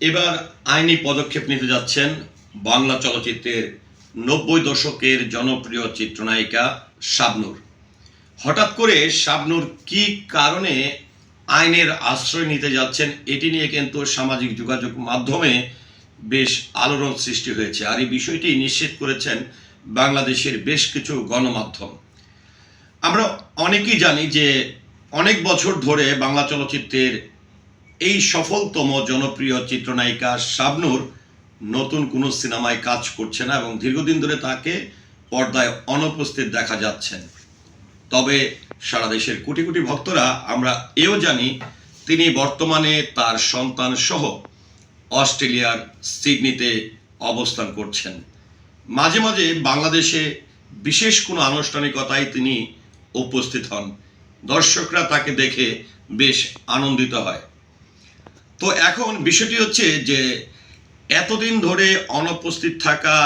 এবার আইনি পদক্ষেপ নিতে যাচ্ছেন বাংলা চলচ্চিত্রের নব্বই দশকের জনপ্রিয় চিত্রনায়িকা শাবনূর। হঠাৎ করে শাবনূর কি কারণে আইনের আশ্রয় নিতে যাচ্ছেন, এটি নিয়ে কিন্তু সামাজিক যোগাযোগ মাধ্যমে বেশ আলোড়ন সৃষ্টি হয়েছে। আর এই বিষয়টি নিশ্চিত করেছেন বাংলাদেশের বেশ কিছু গণমাধ্যম। আমরা অনেকেই জানি যে অনেক বছর ধরে বাংলা চলচ্চিত্রের এই সফলতম জনপ্রিয় চিত্রনায়িকা শাবনূর নতুন কোনো সিনেমায় কাজ করছে না এবং দীর্ঘদিন ধরে তাকে পর্দায় অনুপস্থিত দেখা যাচ্ছেন। তবে সারা দেশের কোটি কোটি ভক্তরা, আমরা এও জানি তিনি বর্তমানে তার সন্তান সহ অস্ট্রেলিয়ার সিডনিতে অবস্থান করছেন। মাঝে মাঝে বাংলাদেশে বিশেষ কোনো আনুষ্ঠানিকতায় তিনি উপস্থিত হন। দর্শকরা তাকে দেখে বেশ আনন্দিত হয়। তো এখন বিষয়টি হচ্ছে যে এতদিন ধরে অনুপস্থিত থাকা,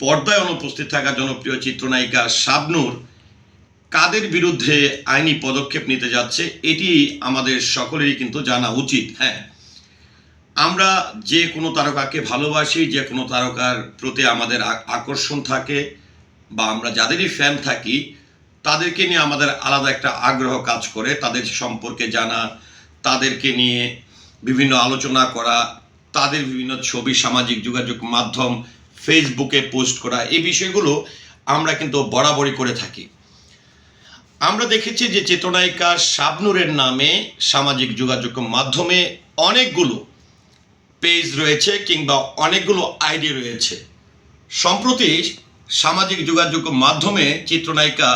পর্দায় অনুপস্থিত থাকা জনপ্রিয় চিত্রনায়িকা শাবনূর কাদের বিরুদ্ধে আইনি পদক্ষেপ নিতে যাচ্ছে, এটি আমাদের সকলেরই কিন্তু জানা উচিত হ্যাঁ। আমরা যে কোনো তারকাকে ভালোবাসি, যে কোনো তারকার প্রতি আমাদের আকর্ষণ থাকে বা আমরা যাদেরই ফ্যান থাকি, তাদেরকে নিয়ে আমাদের আলাদা একটা আগ্রহ কাজ করে, তাদের সম্পর্কে জানা, তাদেরকে নিয়ে বিভিন্ন আলোচনা করা, তাদের বিভিন্ন ছবি, সামাজিক যোগাযোগ মাধ্যম, ফেসবুকে পোস্ট করা, এই বিষয়গুলো আমরা কিন্তু বরাবরই করে থাকি। আমরা দেখেছি যে চেতনায়িকা শাবনুরের নামে সামাজিক যোগাযোগ মাধ্যমে অনেকগুলো পেজ রয়েছে কিংবা অনেকগুলো আইডি রয়েছে। সম্প্রতি সামাজিক যোগাযোগ মাধ্যমে চিত্রনায়িকা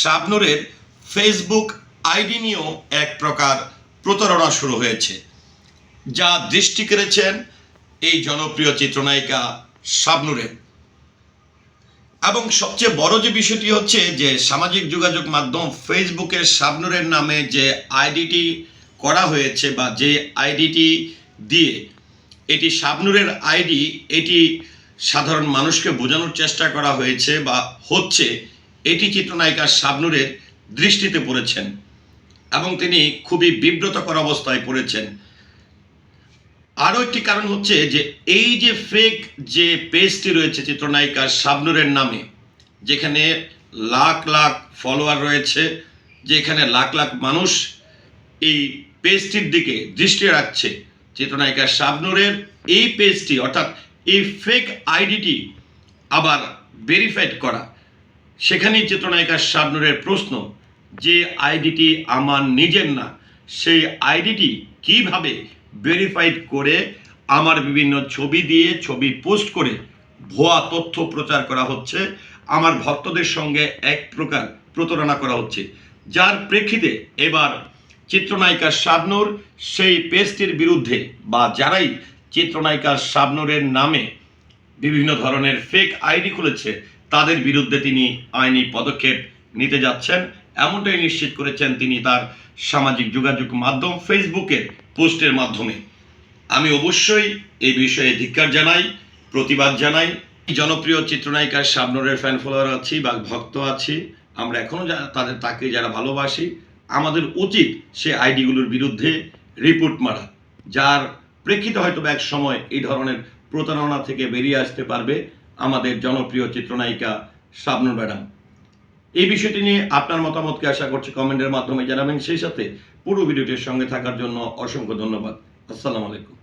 শাবনুরের ফেসবুক আইডি নিয়েও এক প্রকার প্রতারণা শুরু হয়েছে। যা দৃষ্টি কেড়েছেন এই জনপ্রিয় চিত্রনায়িকা শাবনুরের এবং সবচেয়ে বড় যে বিষয়টি হচ্ছে যে সামাজিক যোগাযোগ মাধ্যম ফেসবুকে শাবনুরের নামে যে আইডিটি করা হয়েছে বা যে আইডিটি দিয়ে এটি শাবনুরের আইডি এটি সাধারণ মানুষকে বোঝানোর চেষ্টা করা হয়েছে বা হচ্ছে, এটি চিত্রনায়িকা শাবনুরের দৃষ্টিতে পড়েছেন এবং তিনি খুবই বিব্রতকর অবস্থায় পড়েছেন। আরও একটি কারণ হচ্ছে যে এই যে ফেক যে পেজটি রয়েছে চিত্রনায়িকা শাবনুরের নামে, যেখানে লাখ লাখ ফলোয়ার রয়েছে, যেখানে লাখ লাখ মানুষ এই পেজটির দিকে দৃষ্টি রাখছে চিত্রনায়িকা শাবনুরের, এই পেজটি অর্থাৎ এই ফেক আইডিটি আবার ভেরিফাইড করা। সেখানেই চিত্রনায়িকা শাবনুরের প্রশ্ন, যে আইডিটি আমার নিজের না, সেই আইডিটি কীভাবে ভেরিফাইড করে আমার বিভিন্ন ছবি দিয়ে, ছবি পোস্ট করে ভুয়া তথ্য প্রচার করা হচ্ছে। আমার ভক্তদের সঙ্গে এক প্রকার প্রতারণা করা হচ্ছে। যার প্রেক্ষিতে এবার চিত্রনায়িকা শাবনুর সেই পেজটির বিরুদ্ধে বা যারাই চিত্রনায়িকা শাবনুরের নামে বিভিন্ন ধরনের ফেক আইডি খুলেছে, তাদের বিরুদ্ধে তিনি আইনি পদক্ষেপ নিতে যাচ্ছেন। এমনটাই নিশ্চিত করেছেন তিনি তার সামাজিক যোগাযোগ মাধ্যম ফেসবুকের পোস্টের মাধ্যমে। আমি অবশ্যই এই বিষয়ে ধিক্কার জানাই, প্রতিবাদ জানাই। জনপ্রিয় চিত্রনায়িকার শাবনুরের ফ্যান ফলোয়ার আছি বা ভক্ত আছি। আমরা এখনও তাদের তাকে যারা ভালোবাসি, আমাদের উচিত সে আইডিগুলোর বিরুদ্ধে রিপোর্ট মারা, যার প্রেক্ষিতে হয়তো এক সময় এই ধরনের প্রতারণা থেকে বেরিয়ে আসতে পারবে আমাদের জনপ্রিয় চিত্রনায়িকা শাবনুর ম্যাডাম। এই বিষয়টি নিয়ে আপনার মতামতকে আশা করছি কমেন্টের মাধ্যমে জানাবেন। সেই সাথে পুরো ভিডিওটির সঙ্গে থাকার জন্য অসংখ্য ধন্যবাদ। আসসালামু আলাইকুম।